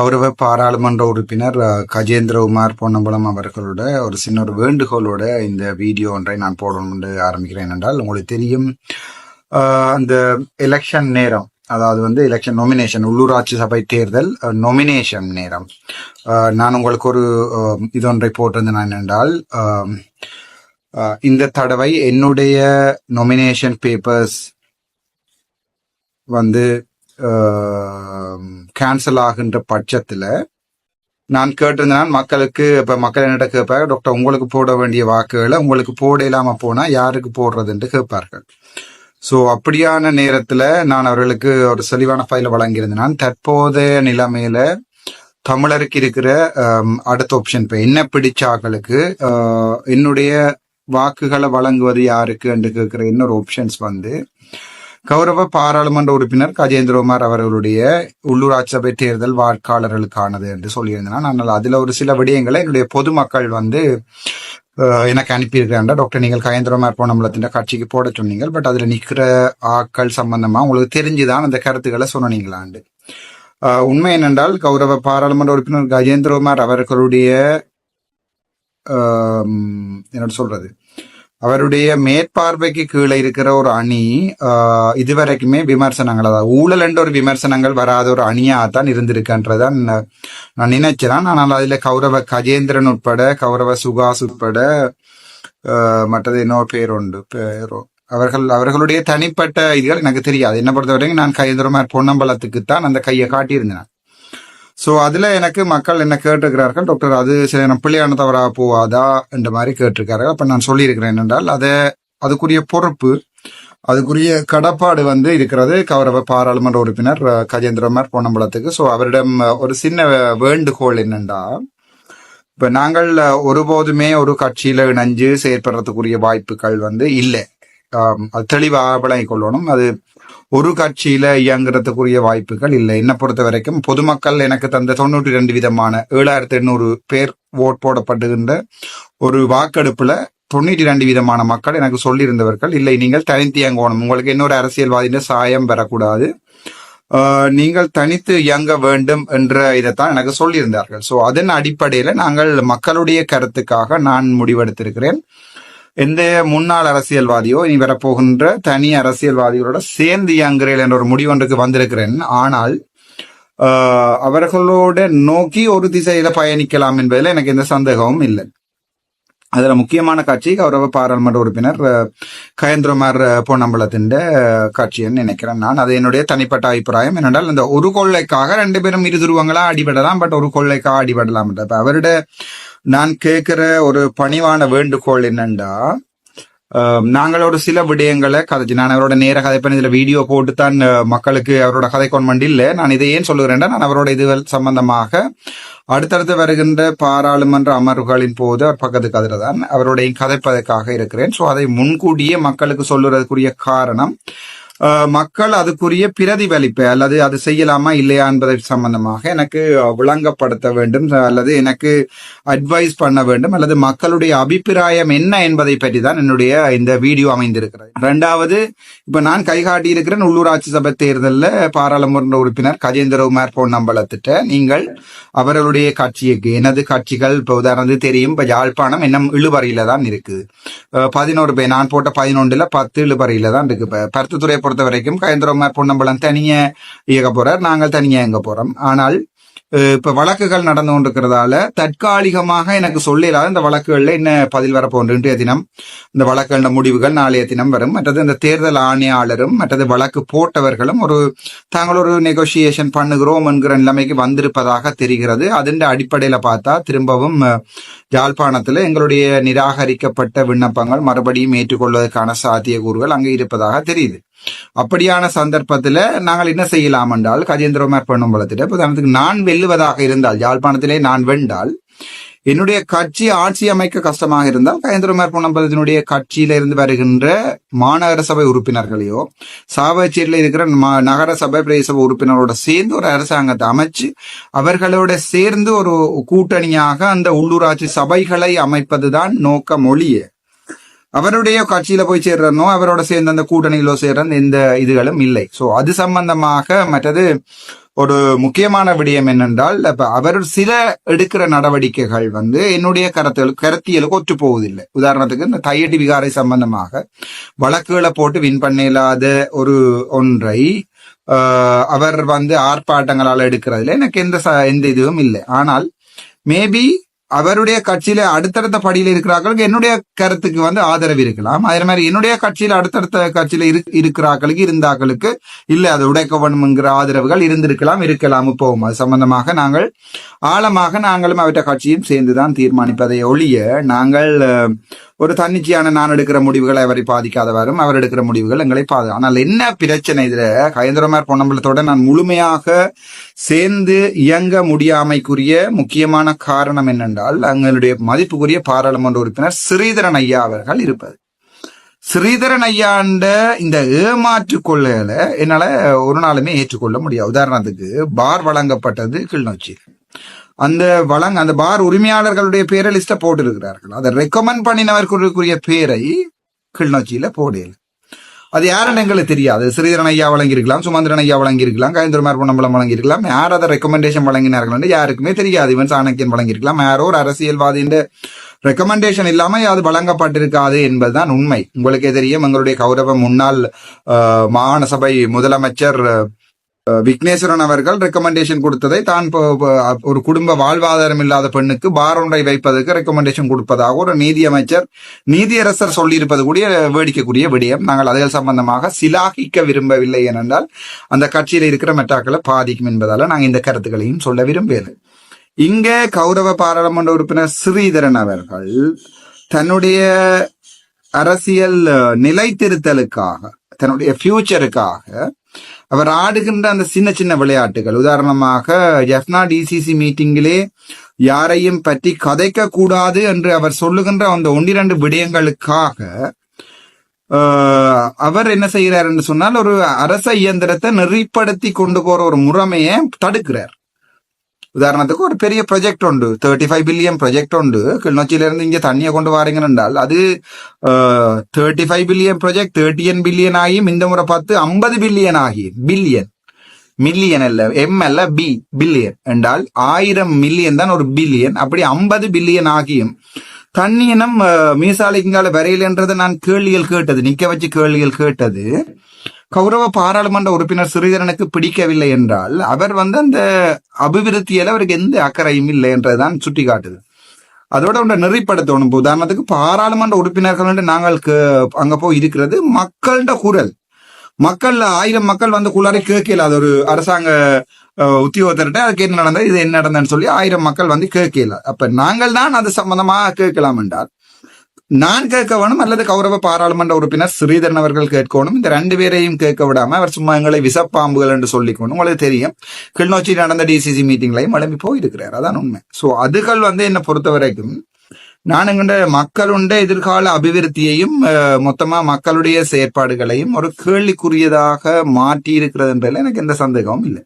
கௌரவ பாராளுமன்ற உறுப்பினர் கஜேந்திரகுமார் பொன்னம்பலம் அவர்களோட ஒரு சின்ன ஒரு வேண்டுகோளோட இந்த வீடியோ ஒன்றை நான் போடணும் ஆரம்பிக்கிறேன் என்றால் உங்களுக்கு தெரியும் அந்த எலெக்ஷன் நேரம் அதாவது வந்து எலெக்ஷன் நொமினேஷன் உள்ளூராட்சி சபை தேர்தல் நொமினேஷன் நேரம். நான் உங்களுக்கு ஒரு இது இதொன்றை போட்டிருந்தேன் என்றால் இந்த தடவை என்னுடைய நொமினேஷன் பேப்பர்ஸ் வந்து கேன்சல் ஆகின்ற பட்சத்தில் நான் கேட்டிருந்தேன் மக்களுக்கு இப்போ மக்கள் என்னிட்ட கேட்பாங்க டாக்டர் உங்களுக்கு போட வேண்டிய வாக்குகளை உங்களுக்கு போட இல்லாமல் போனால் யாருக்கு போடுறதுன்ட்டு கேட்பார்கள். ஸோ அப்படியான நேரத்தில் நான் அவர்களுக்கு ஒரு செளிவான ஃபைலை வழங்கியிருந்தேன். தற்போதைய நிலைமையில் தமிழருக்கு இருக்கிற அடுத்த ஆப்ஷன் இப்போ என்ன பிடிச்சாக்களுக்கு என்னுடைய வாக்குகளை வழங்குவது யாருக்கு என்று கேட்குற இன்னொரு ஆப்ஷன்ஸ் வந்து கௌரவ பாராளுமன்ற உறுப்பினர் கஜேந்திரகுமார் அவர்களுடைய உள்ளூராட்சி சபை தேர்தல் வாக்காளர்களுக்கானது என்று சொல்லியிருந்தேன். ஆனால் அதுல ஒரு சில விடயங்களை என்னுடைய பொதுமக்கள் வந்து எனக்கு அனுப்பியிருக்கிறாண்டா டாக்டர் நீங்கள் கஜேந்திரகுமார் பொன்னம்பலத்தின் கட்சிக்கு போட சொன்னீங்க பட் அதுல நிக்கிற ஆட்கள் சம்பந்தமா உங்களுக்கு தெரிஞ்சுதான் அந்த கருத்துக்களை சொன்னீங்களாண்டு. உண்மை என்னென்றால் கௌரவ பாராளுமன்ற உறுப்பினர் கஜேந்திரகுமார் அவர்களுடைய என்னோட சொல்றது அவருடைய மேற்பார்வைக்கு கீழே இருக்கிற ஒரு அணி இதுவரைக்குமே விமர்சனங்கள் அதாவது ஊழல் என்ற ஒரு விமர்சனங்கள் வராத ஒரு அணியாகத்தான் இருந்திருக்குன்றதான் நான் நான் நினைச்சேன் ஆனால் அதில் கௌரவ கஜேந்திரன் உட்பட கௌரவ சுகாஸ் உட்பட மற்றது இன்னொரு பேர் உண்டு பேரோ அவர்கள் அவர்களுடைய தனிப்பட்ட இதுகள் எனக்கு தெரியாது. என்ன பொறுத்தவரைக்கும் நான் கையந்திரமார் பொன்னம்பலத்துக்கு தான் அந்த கையை காட்டியிருந்தேன். ஸோ அதில் எனக்கு மக்கள் என்ன கேட்டிருக்கிறார்கள்? டாக்டர் அது சில நேரம் பிள்ளையான தவறாக போவாதா? என்ற மாதிரி கேட்டிருக்கார்கள் அப்போ நான் சொல்லியிருக்கிறேன் என்றால் அதை அதுக்குரிய பொறுப்பு அதுக்குரிய கடப்பாடு வந்து இருக்கிறது கௌரவ பாராளுமன்ற உறுப்பினர் கஜேந்திரமார் பொன்னம்பலத்துக்கு. ஸோ அவரிடம் ஒரு சின்ன வேண்டுகோள் என்னென்றா இப்போ நாங்கள் ஒருபோதுமே ஒரு கட்சியில் இணைஞ்சு செயற்படுறதுக்குரிய வாய்ப்புகள் வந்து இல்லை. தெளிவாக விளங்கிக் கொள்ளணும் அது ஒரு கட்சியில இயங்குறதுக்குரிய வாய்ப்புகள் இல்லை. என்ன பொறுத்த வரைக்கும் பொதுமக்கள் எனக்கு தந்த தொண்ணூற்றி ரெண்டு விதமான ஏழாயிரத்தி எண்ணூறு பேர் ஓட் போடப்படுகின்ற ஒரு வாக்கெடுப்புல தொண்ணூற்றி ரெண்டு விதமான மக்கள் எனக்கு சொல்லியிருந்தவர்கள். இல்லை நீங்கள் தனித்து இயங்கணும் உங்களுக்கு இன்னொரு அரசியல்வாதியின் சாயம் பெறக்கூடாது நீங்கள் தனித்து இயங்க வேண்டும் என்ற இதைத்தான் எனக்கு சொல்லியிருந்தார்கள். ஸோ அதன் அடிப்படையில் நாங்கள் மக்களுடைய கருத்துக்காக நான் முடிவெடுத்திருக்கிறேன். எந்த முன்னாள் அரசியல்வாதியோ இனி வரப்போகின்ற தனி அரசியல்வாதிகளோட சேர்ந்து இயங்குகிறேன் என்ற ஒரு முடிவொன்றுக்கு வந்திருக்கிறேன். ஆனால் அவர்களோட நோக்கி ஒரு திசையில பயணிக்கலாம் என்பதில் எனக்கு எந்த சந்தேகமும் இல்லை. அதுல முக்கியமான கட்சி கௌரவ பாராளுமன்ற உறுப்பினர் கயந்திரமார் பொன்னம்பலத்தின் கட்சின்னு நினைக்கிறேன் நான். அது என்னுடைய தனிப்பட்ட அபிப்பிராயம். என்னென்றால் இந்த ஒரு கொள்ளைக்காக ரெண்டு பேரும் இரு துருவங்களா அடிபடலாம் பட் ஒரு கொள்ளைக்காக அடிபடலாம். அவருடைய நான் கேட்கிற ஒரு பணிவான வேண்டுகோள் என்னண்டா? நாங்கள் ஒரு சில விடயங்களை கதைச்சு நான் அவரோட நேர கதைப்பேன் இதுல வீடியோ போட்டு தான் மக்களுக்கு அவரோட கதை கொண்டு இல்லை. நான் இதை ஏன் சொல்லுகிறேன்டா? நான் அவரோட இதுகள் சம்பந்தமாக அடுத்தடுத்து வருகின்ற பாராளுமன்ற அமர்வுகளின் போது அவர் பக்கத்து கதிர தான் அவருடைய கதைப்பதற்காக இருக்கிறேன். ஸோ அதை முன்கூட்டியே மக்களுக்கு சொல்லுறதுக்குரிய காரணம் மக்கள் அதுக்குரிய பிரதிபலிப்பை அல்லது அது செய்யலாமா இல்லையா என்பதை சம்பந்தமாக எனக்கு விளங்கப்படுத்த வேண்டும். அல்லது எனக்கு அட்வைஸ் பண்ண வேண்டும். அல்லது மக்களுடைய அபிப்பிராயம் என்ன என்பதை பற்றி தான் என்னுடைய இந்த வீடியோ அமைந்திருக்கிறது. ரெண்டாவது இப்ப நான் கைகாட்டி இருக்கிறேன் உள்ளூராட்சி சபை தேர்தலில் பாராளுமன்ற உறுப்பினர் கஜேந்திரகுமார் பொன்னம்பலத்திட்ட. நீங்கள் அவர்களுடைய கட்சிக்கு எனது கட்சிகள் இப்போ உதாரணத்துக்கு தெரியும் இப்போ யாழ்ப்பாணம் இன்னும் இழுபறையில தான் இருக்குது. பதினோரு பேர் நான் போட்ட பதினொன்றுல பத்து இழுபறையில தான் இருக்கு இப்போ பருத்துத்துறையை பொறுத்த வரைக்கும் கயந்திரமார் பொன்னம்பலம் தனிய இயக்க போறார். நாங்கள் தனியா இயங்க போறோம். ஆனால் இப்ப வழக்குகள் நடந்து கொண்டிருக்கிறதால தற்காலிகமாக எனக்கு சொல்லலாத இந்த வழக்குகள்ல என்ன பதில் வரப்போன்று இன்றைய தினம். இந்த வழக்குகளின் முடிவுகள் நாளைய தினம் வரும். மற்றது இந்த தேர்தல் ஆணையாளரும் மற்றது வழக்கு போட்டவர்களும் ஒரு தாங்கள் ஒரு நெகோசியேஷன் பண்ணுகிறோம் என்கிற நிலைமைக்கு வந்திருப்பதாக தெரிகிறது. அதன் அடிப்படையில பார்த்தா திரும்பவும் அஹ், யாழ்ப்பாணத்துல எங்களுடைய நிராகரிக்கப்பட்ட விண்ணப்பங்கள் மறுபடியும் ஏற்றுக்கொள்வதற்கான சாத்தியக்கூறுகள் அங்கே இருப்பதாக தெரியுது. அப்படியான சந்தர்ப்பத்துல நாங்கள் என்ன செய்யலாம் என்றால் கஜேந்திரமார் பொன்னம்பலத்திட்ட இப்ப உதாரணத்துக்கு நான் வெல்லுவதாக இருந்தால் யாழ்ப்பாணத்திலே நான் வென்றால் என்னுடைய கட்சி ஆட்சி அமைக்க கஷ்டமாக இருந்தால் கயந்திரமார் பொன்னம்பலத்தினுடைய கட்சியில இருந்து வருகின்ற மாநகர சபை உறுப்பினர்களையோ சாவச்சேரியில இருக்கிற நகர சபை பிரதேச சபை உறுப்பினரோட சேர்ந்து ஒரு அரசாங்கத்தை அமைச்சு அவர்களோட சேர்ந்து ஒரு கூட்டணியாக அந்த உள்ளூராட்சி சபைகளை அமைப்பதுதான் நோக்க மொழியே அவருடைய கட்சியில போய் சேர்றனோ அவரோட சேர்ந்து அந்த கூட்டணியிலோ சேர்ற எந்த இதுகளும் இல்லை. சோ அது சம்பந்தமாக மற்றது ஒரு முக்கியமான விடயம் என்னென்றால் இப்ப அவர் சில எடுக்கிற நடவடிக்கைகள் வந்து என்னுடைய கருத்து கருத்தியலுக்கு ஒற்று போவதில்லை. உதாரணத்துக்கு இந்த தையடி விகாரை சம்பந்தமாக வழக்குகளை போட்டு வின் பண்ண இல்லாத ஒரு ஒன்றை அவர் வந்து ஆர்ப்பாட்டங்களால் எடுக்கிறதுல எனக்கு எந்த எந்த இதுவும் இல்லை. ஆனால் மேபி அவருடைய கட்சியில அடுத்தடுத்த படியில இருக்கிறார்களுக்கு என்னுடைய கருத்துக்கு வந்து ஆதரவு இருக்கலாம். அதே மாதிரி என்னுடைய கட்சியில அடுத்தடுத்த கட்சியில இரு இருக்கிறார்களுக்கு இருந்தாக்களுக்கு இல்ல அதை உடைக்க வேணுங்கிற ஆதரவுகள் இருந்திருக்கலாம் இருக்கலாம். போகும் அது சம்பந்தமாக நாங்கள் ஆழமாக நாங்களும் அவற்றை கட்சியும் சேர்ந்துதான் தீர்மானிப்பதை ஒழிய நாங்கள் ஒரு தன்னிச்சையான நான் எடுக்கிற முடிவுகளை அவரை பாதிக்காதவாறும் அவர் எடுக்கிற முடிவுகள் எங்களை பாது ஆனால் என்ன பிரச்சனை இதுல? கயந்திரமார் பொன்னம்பலத்தோட நான் முழுமையாக சேர்ந்து இயங்க முடியாமைக்குரிய முக்கியமான காரணம் என்னென்றால் எங்களுடைய மதிப்புக்குரிய பாராளுமன்ற உறுப்பினர் ஸ்ரீதரன் ஐயா அவர்கள் இருப்பது. ஸ்ரீதரன் ஐயாண்ட இந்த ஏமாற்று கொள்ளையில என்னால ஒரு நாளுமே ஏற்றுக்கொள்ள முடியாது. உதாரணத்துக்கு பார் வழங்கப்பட்டது கிளிநொச்சி அந்த வழங்க அந்த பார் உரிமையாளர்களுடைய பேரை லிஸ்ட போட்டிருக்கிறார்கள். அதை ரெக்கமெண்ட் பண்ணினவர்களுக்குரிய பேரை கிளிநொச்சியில போடல. அது யாருன்னு எங்களுக்கு தெரியாது. ஸ்ரீதரன் ஐயா வழங்கியிருக்கலாம் சுமந்திரன் ஐயா வழங்கியிருக்கலாம் கயந்திரமார் பொன்னம்பலம் வழங்கியிருக்கலாம். யார் அதை ரெக்கமெண்டேஷன் வழங்கினார்கள் என்று யாருக்குமே தெரியாது. இவன் சாணக்கியன் வழங்கியிருக்கலாம். யாரோ ஒரு அரசியல்வாதியின் ரெக்கமெண்டேஷன் இல்லாம அது வழங்கப்பட்டிருக்காது என்பதுதான் உண்மை. உங்களுக்கே தெரியும் எங்களுடைய கௌரவ முன்னாள் மாகாண சபை முதலமைச்சர் விக்னேஸ்வரன் அவர்கள் ரெக்கமெண்டேஷன் கொடுத்ததை தான் இப்போ- ஒரு குடும்ப வாழ்வாதாரம் இல்லாத பெண்ணுக்கு பார் ஒன்றை வைப்பதற்கு ரெக்கமெண்டேஷன் கொடுப்பதாக ஒரு நீதியமைச்சர் நீதியரசர் சொல்லியிருப்பது கூடிய வேடிக்கைக்குரிய விடயம். நாங்கள் அதில் சம்பந்தமாக சிலாகிக்க விரும்பவில்லை ஏனென்றால் அந்த கட்சியில் இருக்கிற மெட்டாக்களை பாதிக்கும் என்பதால் நாங்கள் இந்த கருத்துக்களையும் சொல்ல விரும்பவில்லை இங்கே கௌரவ பாராளுமன்ற உறுப்பினர் ஸ்ரீதரன் அவர்கள் தன்னுடைய அரசியல் நிலைத்திருத்தலுக்காக தன்னுடைய ஃபியூச்சருக்காக அவர் ஆடுகின்ற அந்த சின்ன சின்ன விளையாட்டுகள். உதாரணமாக எஃப்னா டிசிசி மீட்டிங்கிலே யாரையும் பற்றி கதைக்க கூடாது என்று அவர் சொல்லுகின்ற அந்த ஒன்றிரண்டு விடயங்களுக்காக அவர் என்ன செய்கிறார் என்று சொன்னால் ஒரு அரச இயந்திரத்தை நெறிப்படுத்தி கொண்டு போற ஒரு முறைமையை தடுக்கிறார். உதாரணத்துக்கு ஒரு பெரிய ப்ராஜெக்ட் உண்டு தேர்ட்டி ஃபைவ் பில்லியன் ப்ராஜெக்ட் உண்டு கிளிநொச்சியிலிருந்து இங்கே தண்ணியை கொண்டு வாரீங்க என்றால் அது தேர்ட்டி ஃபைவ் பில்லியன் ப்ராஜெக்ட் தேர்ட்டியன் பில்லியன் ஆகியும் இந்த முறை பார்த்து ஐம்பது பில்லியன் ஆகி பில்லியன் மில்லியன் அல்ல எம் அல்ல பி பில்லியன் என்றால் ஆயிரம் மில்லியன் தான் ஒரு பில்லியன் அப்படி ஐம்பது பில்லியன் ஆகியும் தண்ணி இனம் மீசாலைக்குங்கால வரையில் என்றதை நான் கேள்விகள் கேட்டது நிக்க வச்சு கேள்விகள் கேட்டது கௌரவ பாராளுமன்ற உறுப்பினர் சிறிதரனுக்கு பிடிக்கவில்லை என்றால் அவர் வந்து அந்த அபிவிருத்தியில அவருக்கு எந்த அக்கறையும் இல்லை என்றதுதான் சுட்டி காட்டுது அதோட ஒன்றை நெறிப்படுத்தணும். இப்ப உதாரணத்துக்கு பாராளுமன்ற உறுப்பினர்கள் வந்து நாங்கள் அங்க போய் இருக்கிறது மக்கள்கிட்ட குரல். மக்கள் ஆயிரம் மக்கள் வந்து குள்ளாரை கேட்கல. அது ஒரு அரசாங்க உத்தியோகத்தர்கிட்ட அதுக்கு என்ன நடந்தது இது என்ன நடந்ததுன்னு சொல்லி ஆயிரம் மக்கள் வந்து கேட்கல. அப்ப நாங்கள் தான் அது சம்பந்தமாக கேட்கலாம் என்றால் நான் கேட்க வேணும் அல்லது கௌரவ பாராளுமன்ற உறுப்பினர் ஸ்ரீதரன் அவர்கள் கேட்கணும் இந்த ரெண்டு பேரையும் கேட்க விடாம அவர் சும்மா எங்களை விசப்பாம்புகள் என்று சொல்லிக்கணும் உங்களுக்கு தெரியும். கிளிநொச்சி நடந்த டிசிசி மீட்டிங்லையும் எழுப்பி போயிருக்கிறார். அதான் உண்மை. ஸோ அதுகள் வந்து என்னை பொறுத்த வரைக்கும் நான் எங்கண்ட மக்களுடைய எதிர்கால அபிவிருத்தியையும் மொத்தமா மக்களுடைய செயற்பாடுகளையும் ஒரு கேள்விக்குரியதாக மாற்றி இருக்கிறதுன்றதுல எனக்கு எந்த சந்தேகமும் இல்லை.